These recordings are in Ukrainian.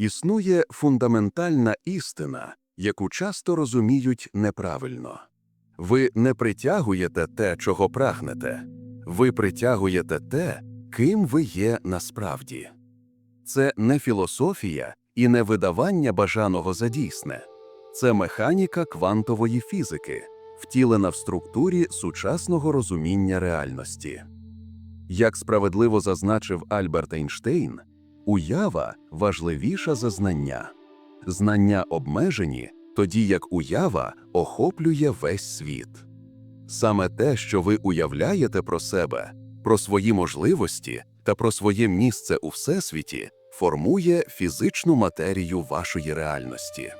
Існує фундаментальна істина, яку часто розуміють неправильно. Ви не притягуєте те, чого прагнете, ви притягуєте те, ким ви є насправді. Це не філософія і не видавання бажаного за дійсне, це механіка квантової фізики, втілена в структурі сучасного розуміння реальності. Як справедливо зазначив Альберт Ейнштейн, уява важливіша за знання. Знання обмежені, тоді як уява охоплює весь світ. Саме те, що ви уявляєте про себе, про свої можливості та про своє місце у всесвіті, формує фізичну матерію вашої реальності.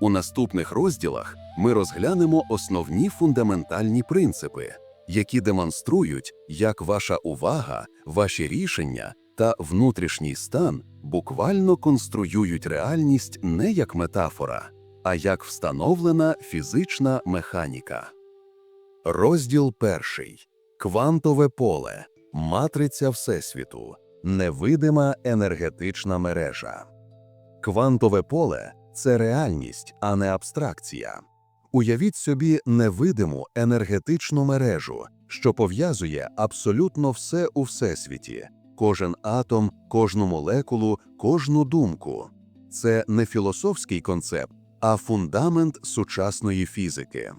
У наступних розділах ми розглянемо основні фундаментальні принципи, які демонструють, як ваша увага, ваші рішення та внутрішній стан буквально конструюють реальність не як метафора, а як встановлена фізична механіка. Розділ перший Квантове поле, матриця Всесвіту, невидима енергетична мережа. Квантове поле це реальність, а не абстракція. Уявіть собі невидиму енергетичну мережу, що пов'язує абсолютно все у всесвіті, кожен атом, кожну молекулу, кожну думку. Це не філософський концепт, а фундамент сучасної фізики.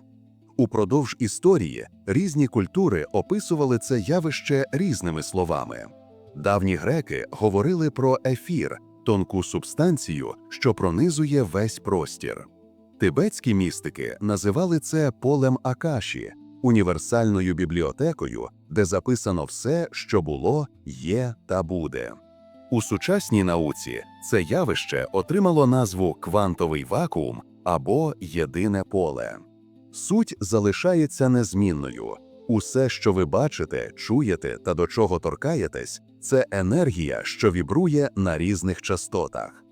Упродовж історії різні культури описували це явище різними словами. Давні греки говорили про ефір, тонку субстанцію, що пронизує весь простір. Тибетські містики називали це полем Акаші, універсальною бібліотекою, де записано все, що було, є та буде. У сучасній науці це явище отримало назву квантовий вакуум або єдине поле. Суть залишається незмінною. Усе, що ви бачите, чуєте та до чого торкаєтесь, це енергія, що вібрує на різних частотах.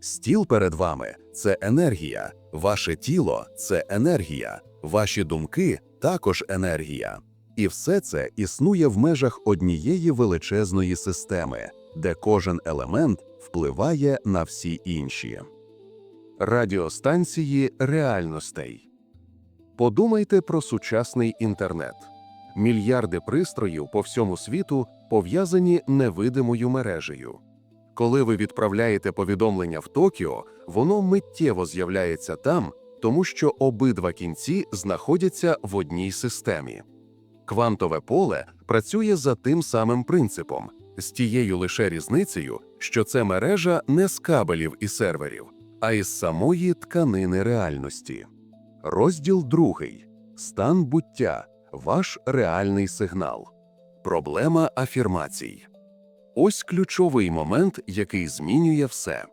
Стіл перед вами це енергія, ваше тіло це енергія, ваші думки також енергія. І все це існує в межах однієї величезної системи, де кожен елемент впливає на всі інші. Радіостанції реальностей. Подумайте про сучасний інтернет. Мільярди пристроїв по всьому світу пов'язані невидимою мережею. Коли ви відправляєте повідомлення в Токіо, воно миттєво з'являється там, тому що обидва кінці знаходяться в одній системі. Квантове поле працює за тим самим принципом, з тією лише різницею, що це мережа не з кабелів і серверів, а із самої тканини реальності. Розділ другий. Стан буття. Ваш реальний сигнал. Проблема афірмацій. Ось ключовий момент, який змінює все.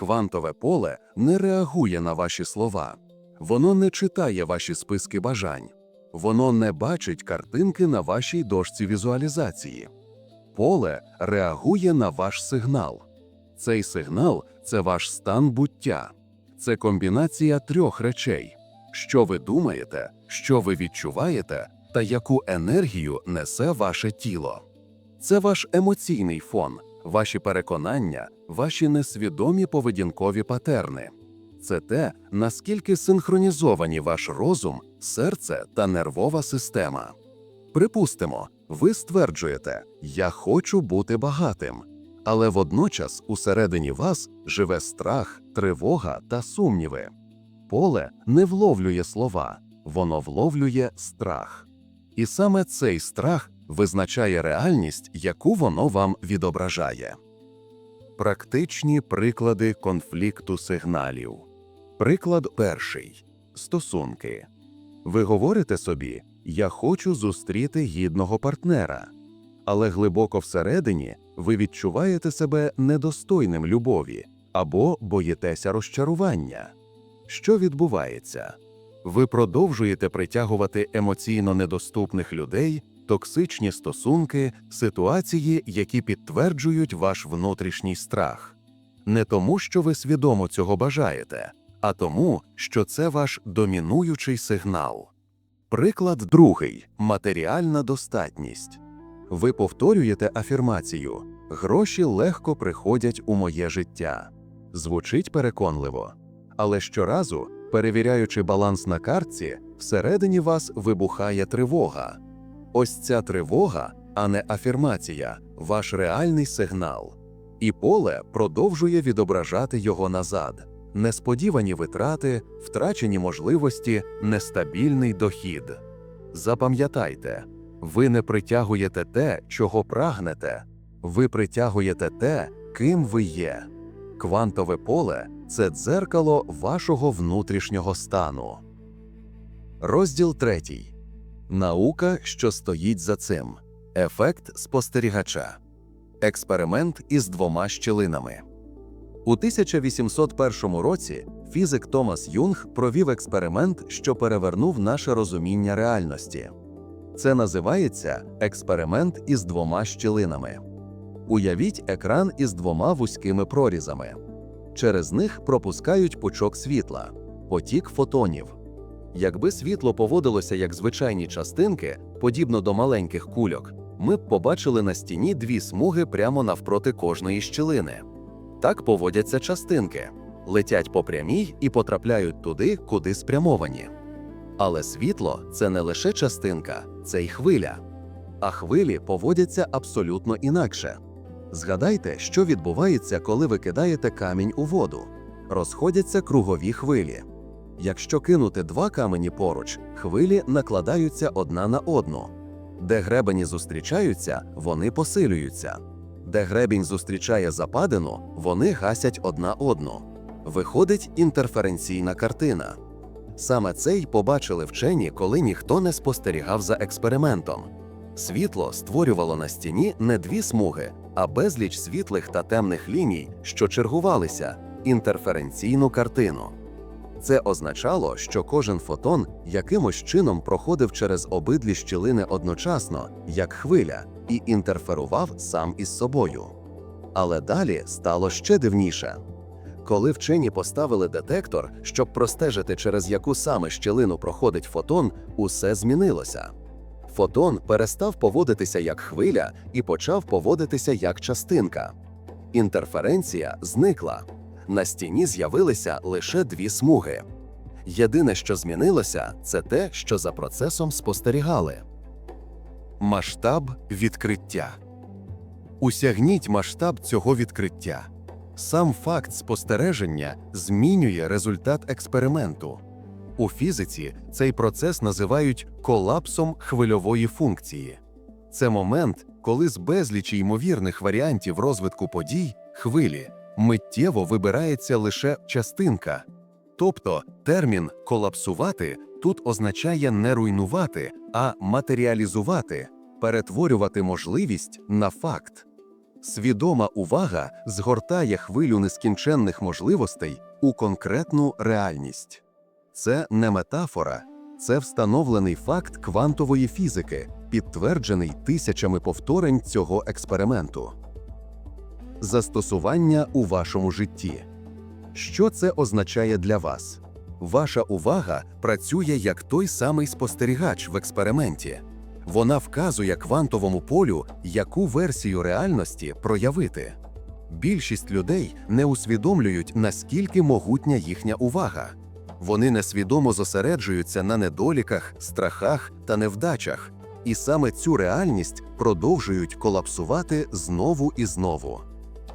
Квантове поле не реагує на ваші слова, воно не читає ваші списки бажань, воно не бачить картинки на вашій дошці візуалізації. Поле реагує на ваш сигнал. Цей сигнал це ваш стан буття, це комбінація трьох речей: що ви думаєте, що ви відчуваєте, та яку енергію несе ваше тіло. Це ваш емоційний фон, ваші переконання, ваші несвідомі поведінкові патерни. Це те, наскільки синхронізовані ваш розум, серце та нервова система. Припустимо, ви стверджуєте, я хочу бути багатим, але водночас усередині вас живе страх, тривога та сумніви. Поле не вловлює слова, воно вловлює страх. І саме цей страх визначає реальність, яку воно вам відображає. Практичні приклади конфлікту сигналів. Приклад перший стосунки. Ви говорите собі, я хочу зустріти гідного партнера, але глибоко всередині ви відчуваєте себе недостойним любові або боїтеся розчарування. Що відбувається? Ви продовжуєте притягувати емоційно недоступних людей, токсичні стосунки, ситуації, які підтверджують ваш внутрішній страх. Не тому, що ви свідомо цього бажаєте, а тому, що це ваш домінуючий сигнал. Приклад другий матеріальна достатність. Ви повторюєте афірмацію: гроші легко приходять у моє життя. Звучить переконливо. Але щоразу, перевіряючи баланс на картці, всередині вас вибухає тривога. Ось ця тривога, а не афірмація, ваш реальний сигнал. І поле продовжує відображати його назад. Несподівані витрати, втрачені можливості, нестабільний дохід. Запам'ятайте, ви не притягуєте те, чого прагнете, ви притягуєте те, ким ви є. Квантове поле це дзеркало вашого внутрішнього стану. Розділ третій. Наука, що стоїть за цим. Ефект спостерігача. Експеримент із двома щілинами. У 1801 році фізик Томас Юнг провів експеримент, що перевернув наше розуміння реальності. Це називається експеримент із двома щілинами. Уявіть екран із двома вузькими прорізами. Через них пропускають пучок світла, потік фотонів. Якби світло поводилося як звичайні частинки, подібно до маленьких кульок, ми б побачили на стіні дві смуги прямо навпроти кожної щілини. Так поводяться частинки, летять по прямій і потрапляють туди, куди спрямовані. Але світло це не лише частинка, це й хвиля. А хвилі поводяться абсолютно інакше. Згадайте, що відбувається, коли ви кидаєте камінь у воду. Розходяться кругові хвилі. Якщо кинути два камені поруч, хвилі накладаються одна на одну. Де гребені зустрічаються, вони посилюються. Де гребінь зустрічає западину, вони гасять одна одну. Виходить інтерференційна картина. Саме це й побачили вчені, коли ніхто не спостерігав за експериментом. Світло створювало на стіні не дві смуги, а безліч світлих та темних ліній, що чергувалися інтерференційну картину. Це означало, що кожен фотон якимось чином проходив через обидві щілини одночасно, як хвиля, і інтерферував сам із собою. Але далі стало ще дивніше. Коли вчені поставили детектор, щоб простежити, через яку саме щілину проходить фотон, усе змінилося. Фотон перестав поводитися як хвиля і почав поводитися як частинка. Інтерференція зникла. На стіні з'явилися лише дві смуги. Єдине, що змінилося, це те, що за процесом спостерігали. Масштаб відкриття. Усягніть масштаб цього відкриття. Сам факт спостереження змінює результат експерименту. У фізиці цей процес називають колапсом хвильової функції. Це момент, коли з безлічі ймовірних варіантів розвитку подій хвилі миттєво вибирається лише частинка. Тобто термін колапсувати тут означає не руйнувати, а матеріалізувати, перетворювати можливість на факт. Свідома увага згортає хвилю нескінченних можливостей у конкретну реальність. Це не метафора, це встановлений факт квантової фізики, підтверджений тисячами повторень цього експерименту. Застосування у вашому житті. Що це означає для вас? Ваша увага працює як той самий спостерігач в експерименті. Вона вказує квантовому полю, яку версію реальності проявити. Більшість людей не усвідомлюють, наскільки могутня їхня увага. Вони несвідомо зосереджуються на недоліках, страхах та невдачах, і саме цю реальність продовжують колапсувати знову і знову.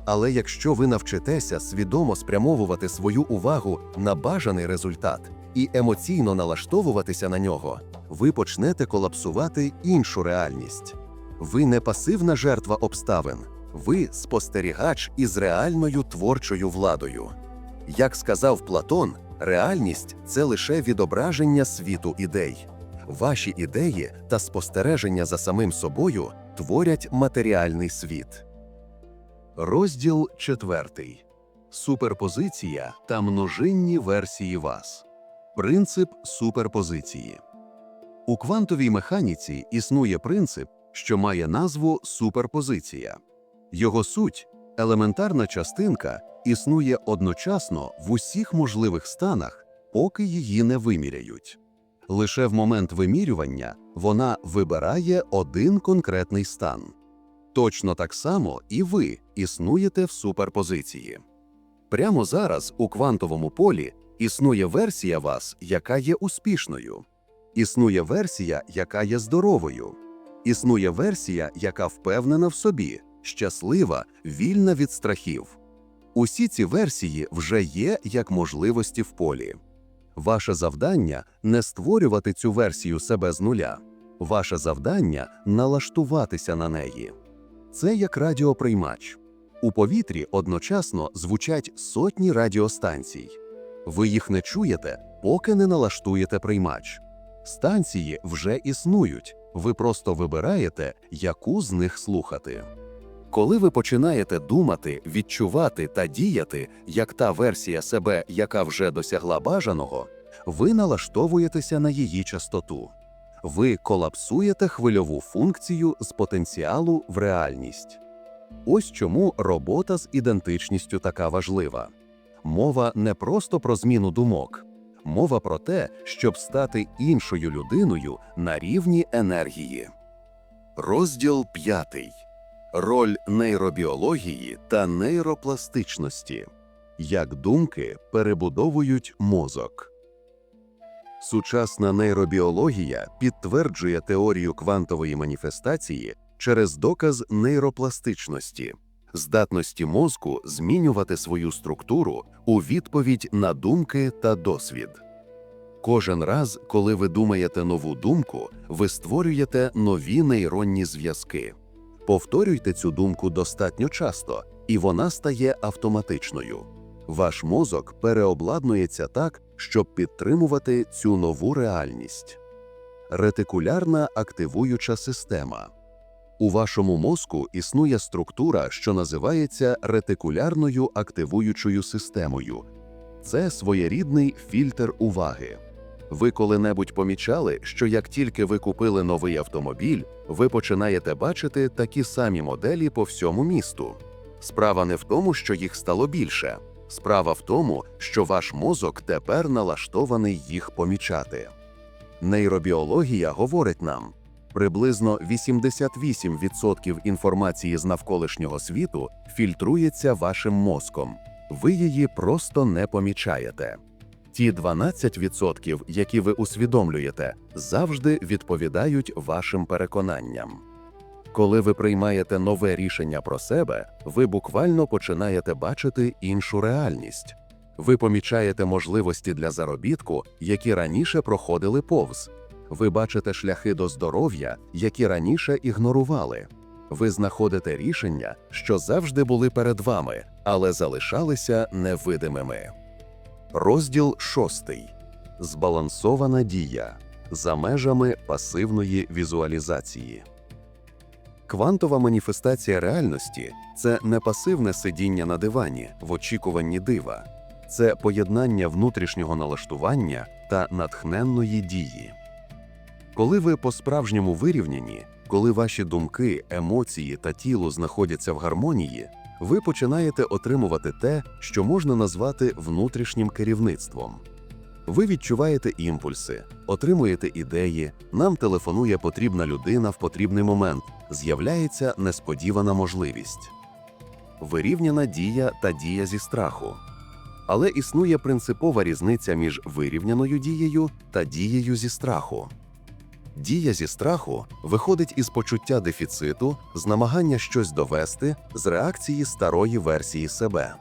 Але якщо ви навчитеся свідомо спрямовувати свою увагу на бажаний результат і емоційно налаштовуватися на нього, ви почнете колапсувати іншу реальність. Ви не пасивна жертва обставин, ви спостерігач із реальною творчою владою. Як сказав Платон, реальність це лише відображення світу ідей. Ваші ідеї та спостереження за самим собою творять матеріальний світ. Розділ 4. Суперпозиція та множинні версії вас. Принцип суперпозиції. У квантовій механіці існує принцип, що має назву суперпозиція. Його суть елементарна частинка існує одночасно в усіх можливих станах, поки її не виміряють. Лише в момент вимірювання вона вибирає один конкретний стан. Точно так само і ви існуєте в суперпозиції. Прямо зараз у квантовому полі існує версія вас, яка є успішною. Існує версія, яка є здоровою. Існує версія, яка впевнена в собі, щаслива, вільна від страхів. Усі ці версії вже є як можливості в полі. Ваше завдання не створювати цю версію себе з нуля. Ваше завдання налаштуватися на неї. Це як радіоприймач. У повітрі одночасно звучать сотні радіостанцій. Ви їх не чуєте, поки не налаштуєте приймач. Станції вже існують, ви просто вибираєте, яку з них слухати. Коли ви починаєте думати, відчувати та діяти, як та версія себе, яка вже досягла бажаного, ви налаштовуєтеся на її частоту. Ви колапсуєте хвильову функцію з потенціалу в реальність. Ось чому робота з ідентичністю така важлива. Мова не просто про зміну думок, мова про те, щоб стати іншою людиною на рівні енергії. Розділ п'ятий. Роль нейробіології та нейропластичності. Як думки перебудовують мозок. Сучасна нейробіологія підтверджує теорію квантової маніфестації через доказ нейропластичності, здатності мозку змінювати свою структуру у відповідь на думки та досвід. Кожен раз, коли ви думаєте нову думку, ви створюєте нові нейронні зв'язки. Повторюйте цю думку достатньо часто, і вона стає автоматичною. Ваш мозок переобладнується так, щоб підтримувати цю нову реальність. Ретикулярна активуюча система. У вашому мозку існує структура, що називається ретикулярною активуючою системою. Це своєрідний фільтр уваги. Ви коли-небудь помічали, що як тільки ви купили новий автомобіль, ви починаєте бачити такі самі моделі по всьому місту. Справа не в тому, що їх стало більше. Справа в тому, що ваш мозок тепер налаштований їх помічати. Нейробіологія говорить нам, приблизно 88% інформації з навколишнього світу фільтрується вашим мозком. Ви її просто не помічаєте. Ті 12%, які ви усвідомлюєте, завжди відповідають вашим переконанням. Коли ви приймаєте нове рішення про себе, ви буквально починаєте бачити іншу реальність. Ви помічаєте можливості для заробітку, які раніше проходили повз. Ви бачите шляхи до здоров'я, які раніше ігнорували. Ви знаходите рішення, що завжди були перед вами, але залишалися невидимими. Розділ шостий. Збалансована дія за межами пасивної візуалізації. Квантова маніфестація реальності це не пасивне сидіння на дивані в очікуванні дива, це поєднання внутрішнього налаштування та натхненної дії. Коли ви по-справжньому вирівняні, коли ваші думки, емоції та тіло знаходяться в гармонії, ви починаєте отримувати те, що можна назвати внутрішнім керівництвом. Ви відчуваєте імпульси, отримуєте ідеї, нам телефонує потрібна людина в потрібний момент, з'являється несподівана можливість. Вирівняна дія та дія зі страху. Але існує принципова різниця між вирівняною дією та дією зі страху. Дія зі страху виходить із почуття дефіциту, з намагання щось довести, з реакції старої версії себе.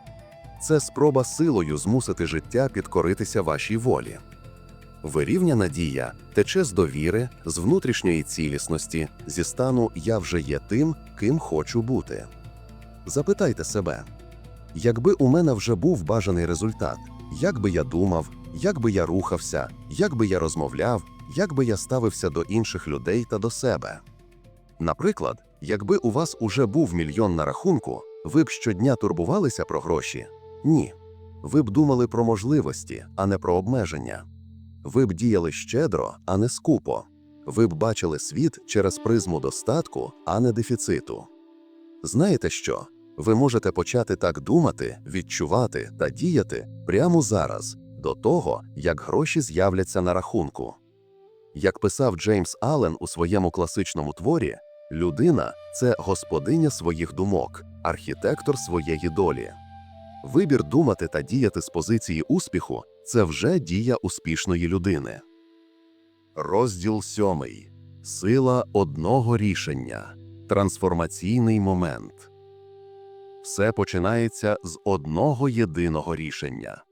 Це спроба силою змусити життя підкоритися вашій волі. Вирівняна дія тече з довіри, з внутрішньої цілісності, зі стану я вже є тим, ким хочу бути. Запитайте себе, якби у мене вже був бажаний результат, як би я думав, як би я рухався, як би я розмовляв, як би я ставився до інших людей та до себе. Наприклад, якби у вас уже був мільйон на рахунку, ви б щодня турбувалися про гроші? Ні. Ви б думали про можливості, а не про обмеження. Ви б діяли щедро, а не скупо. Ви б бачили світ через призму достатку, а не дефіциту. Знаєте що? Ви можете почати так думати, відчувати та діяти прямо зараз, до того, як гроші з'являться на рахунку. Як писав Джеймс Аллен у своєму класичному творі, людина це господиня своїх думок, архітектор своєї долі. Вибір думати та діяти з позиції успіху це вже дія успішної людини. Розділ сьомий. Сила одного рішення. Трансформаційний момент. Все починається з одного єдиного рішення.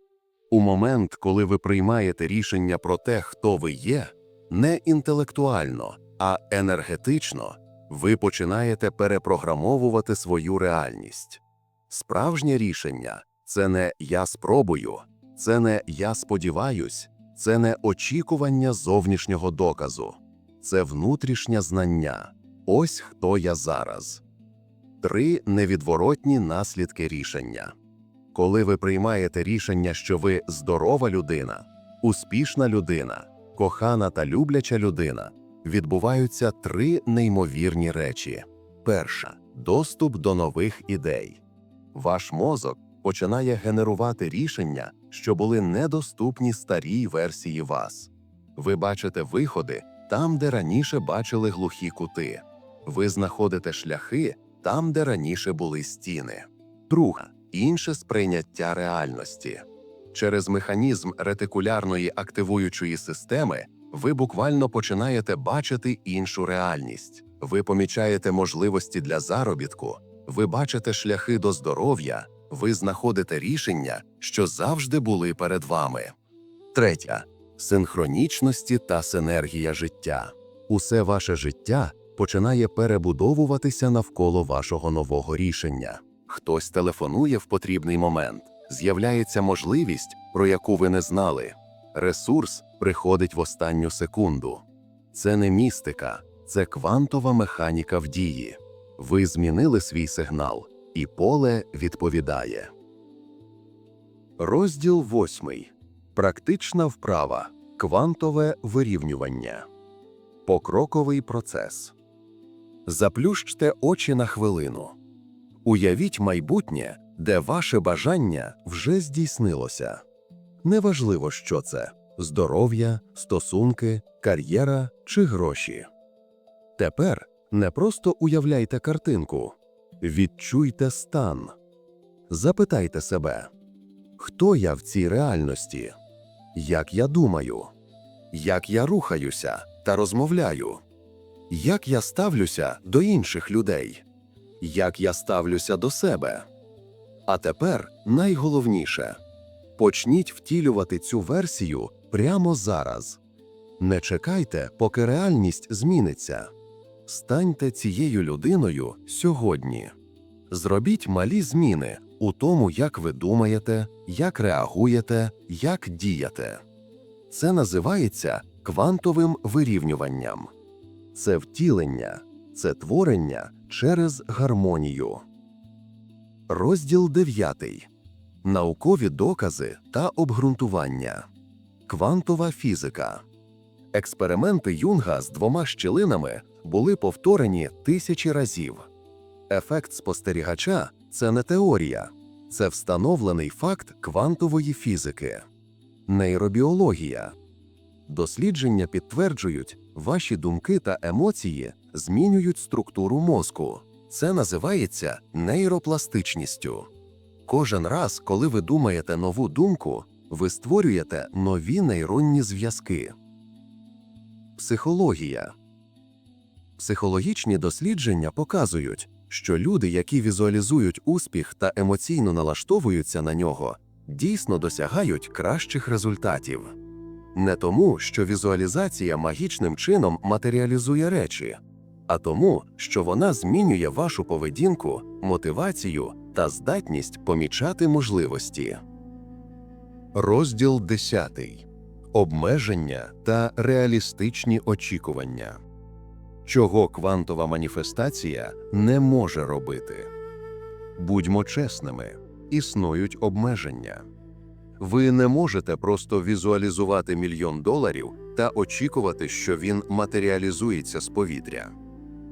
У момент, коли ви приймаєте рішення про те, хто ви є, не інтелектуально, а енергетично, ви починаєте перепрограмовувати свою реальність. Справжнє рішення це не я спробую, це не я сподіваюсь, це не очікування зовнішнього доказу, це внутрішнє знання. Ось хто я зараз. Три невідворотні наслідки рішення. Коли ви приймаєте рішення, що ви здорова людина, успішна людина, кохана та любляча людина, відбуваються три неймовірні речі. Перша доступ до нових ідей. Ваш мозок починає генерувати рішення, що були недоступні старій версії вас. Ви бачите виходи там, де раніше бачили глухі кути. Ви знаходите шляхи там, де раніше були стіни. Друга інше сприйняття реальності. Через механізм ретикулярної активуючої системи ви буквально починаєте бачити іншу реальність. Ви помічаєте можливості для заробітку, ви бачите шляхи до здоров'я, ви знаходите рішення, що завжди були перед вами. Третя синхронічності та синергія життя. Усе ваше життя починає перебудовуватися навколо вашого нового рішення. Хтось телефонує в потрібний момент, з'являється можливість, про яку ви не знали. Ресурс приходить в останню секунду. Це не містика, це квантова механіка в дії. Ви змінили свій сигнал, і поле відповідає. Розділ восьмий. Практична вправа. Квантове вирівнювання. Покроковий процес. Заплющте очі на хвилину. Уявіть майбутнє, де ваше бажання вже здійснилося. Неважливо, що це здоров'я, стосунки, кар'єра чи гроші. Тепер не просто уявляйте картинку, відчуйте стан. Запитайте себе, хто я в цій реальності? Як я думаю? Як я рухаюся та розмовляю? Як я ставлюся до інших людей? Як я ставлюся до себе? А тепер найголовніше почніть втілювати цю версію прямо зараз. Не чекайте, поки реальність зміниться. Станьте цією людиною сьогодні. Зробіть малі зміни у тому, як ви думаєте, як реагуєте, як дієте. Це називається квантовим вирівнюванням. Це втілення, це творення через гармонію. Розділ 9. Наукові докази та обґрунтування. Квантова фізика. Експерименти Юнга з двома щілинами були повторені тисячі разів. Ефект спостерігача це не теорія, це встановлений факт квантової фізики. Нейробіологія. Дослідження підтверджують, ваші думки та емоції змінюють структуру мозку. Це називається нейропластичністю. Кожен раз, коли ви думаєте нову думку, ви створюєте нові нейронні зв'язки. Психологія. Психологічні дослідження показують, що люди, які візуалізують успіх та емоційно налаштовуються на нього, дійсно досягають кращих результатів. Не тому, що візуалізація магічним чином матеріалізує речі, а тому, що вона змінює вашу поведінку, мотивацію та здатність помічати можливості. Розділ 10. Обмеження та реалістичні очікування. Чого квантова маніфестація не може робити. Будьмо чесними, існують обмеження. Ви не можете просто візуалізувати мільйон доларів та очікувати, що він матеріалізується з повітря.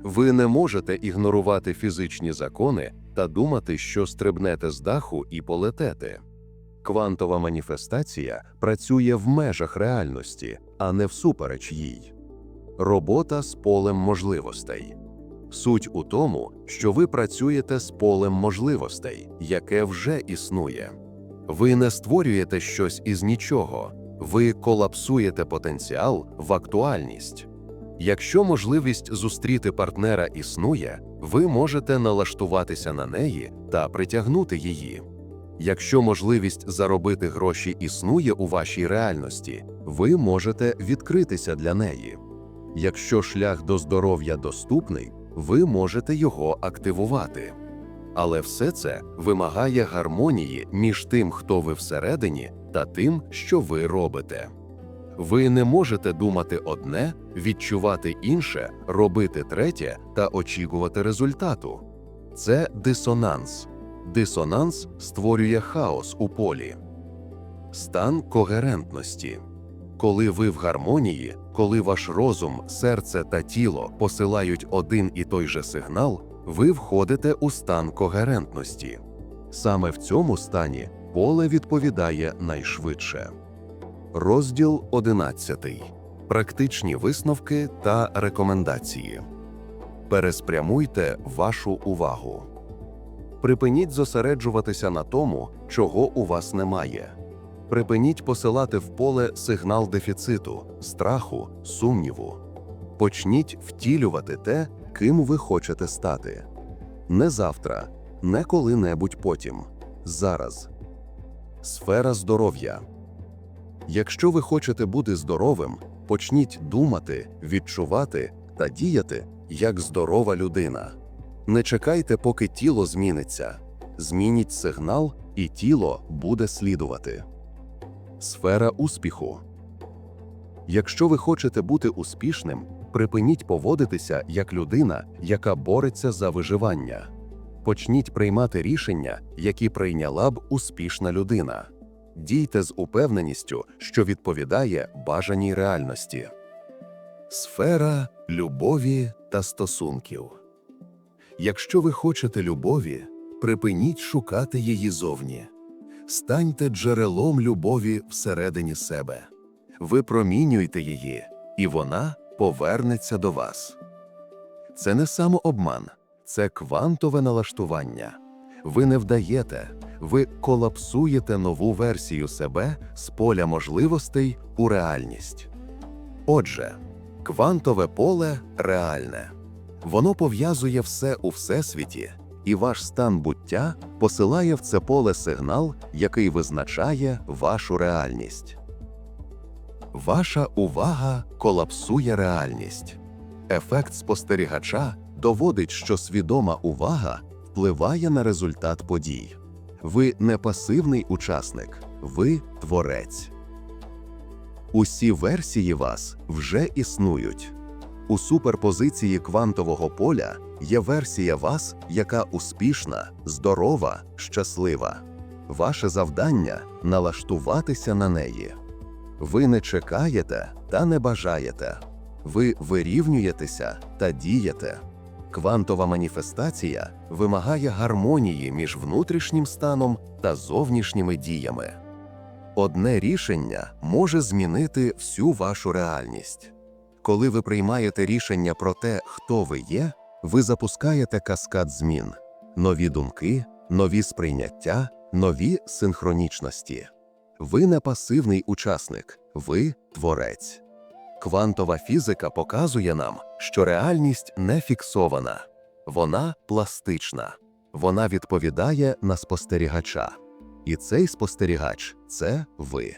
Ви не можете ігнорувати фізичні закони та думати, що стрибнете з даху і полетете. Квантова маніфестація працює в межах реальності, а не всупереч їй. Робота з полем можливостей. Суть у тому, що ви працюєте з полем можливостей, яке вже існує. Ви не створюєте щось із нічого, ви колапсуєте потенціал в актуальність. Якщо можливість зустріти партнера існує, ви можете налаштуватися на неї та притягнути її. Якщо можливість заробити гроші існує у вашій реальності, ви можете відкритися для неї. Якщо шлях до здоров'я доступний, ви можете його активувати. Але все це вимагає гармонії між тим, хто ви всередині, та тим, що ви робите. Ви не можете думати одне, відчувати інше, робити третє та очікувати результату. Це дисонанс. Дисонанс створює хаос у полі. Стан когерентності. Коли ви в гармонії, коли ваш розум, серце та тіло посилають один і той же сигнал, ви входите у стан когерентності. Саме в цьому стані поле відповідає найшвидше. Розділ 11. Практичні висновки та рекомендації. Переспрямуйте вашу увагу. Припиніть зосереджуватися на тому, чого у вас немає. Припиніть посилати в поле сигнал дефіциту, страху, сумніву. Почніть втілювати те, ким ви хочете стати. Не завтра, не коли-небудь потім. Зараз. Сфера здоров'я. Якщо ви хочете бути здоровим, почніть думати, відчувати та діяти як здорова людина. Не чекайте, поки тіло зміниться. Змініть сигнал, і тіло буде слідувати. Сфера успіху. Якщо ви хочете бути успішним, припиніть поводитися як людина, яка бореться за виживання. Почніть приймати рішення, які прийняла б успішна людина. Дійте з упевненістю, що відповідає бажаній реальності. Сфера любові та стосунків. Якщо ви хочете любові, припиніть шукати її зовні. Станьте джерелом любові всередині себе. Ви промінюйте її, і вона повернеться до вас. Це не самообман, це квантове налаштування. Ви не вдаєте, ви колапсуєте нову версію себе з поля можливостей у реальність. Отже, квантове поле реальне. Воно пов'язує все у всесвіті, і ваш стан буття посилає в це поле сигнал, який визначає вашу реальність. Ваша увага колапсує реальність. Ефект спостерігача доводить, що свідома увага впливає на результат подій. Ви не пасивний учасник, ви творець. Усі версії вас вже існують. У суперпозиції квантового поля є версія вас, яка успішна, здорова, щаслива. Ваше завдання налаштуватися на неї. Ви не чекаєте та не бажаєте. Ви вирівнюєтеся та дієте. Квантова маніфестація вимагає гармонії між внутрішнім станом та зовнішніми діями. Одне рішення може змінити всю вашу реальність. Коли ви приймаєте рішення про те, хто ви є, ви запускаєте каскад змін, нові думки, нові сприйняття, нові синхронічності. Ви не пасивний учасник, ви творець. Квантова фізика показує нам, що реальність не фіксована, вона пластична, вона відповідає на спостерігача. І цей спостерігач це ви.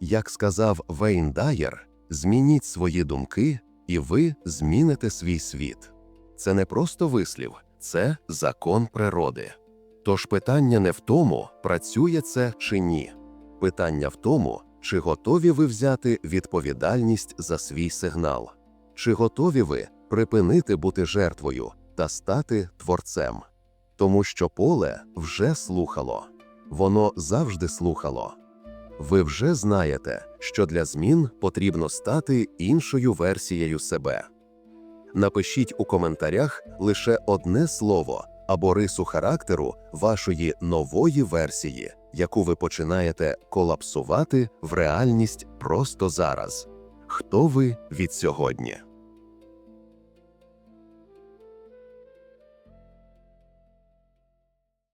Як сказав Вейн Дайер, змініть свої думки, і ви зміните свій світ. Це не просто вислів, це закон природи. Тож питання не в тому, працює це чи ні. Питання в тому, чи готові ви взяти відповідальність за свій сигнал, чи готові ви припинити бути жертвою та стати творцем. Тому що поле вже слухало, воно завжди слухало. Ви вже знаєте, що для змін потрібно стати іншою версією себе. Напишіть у коментарях лише одне слово або рису характеру вашої нової версії, яку ви починаєте колапсувати в реальність просто зараз. Хто ви від сьогодні?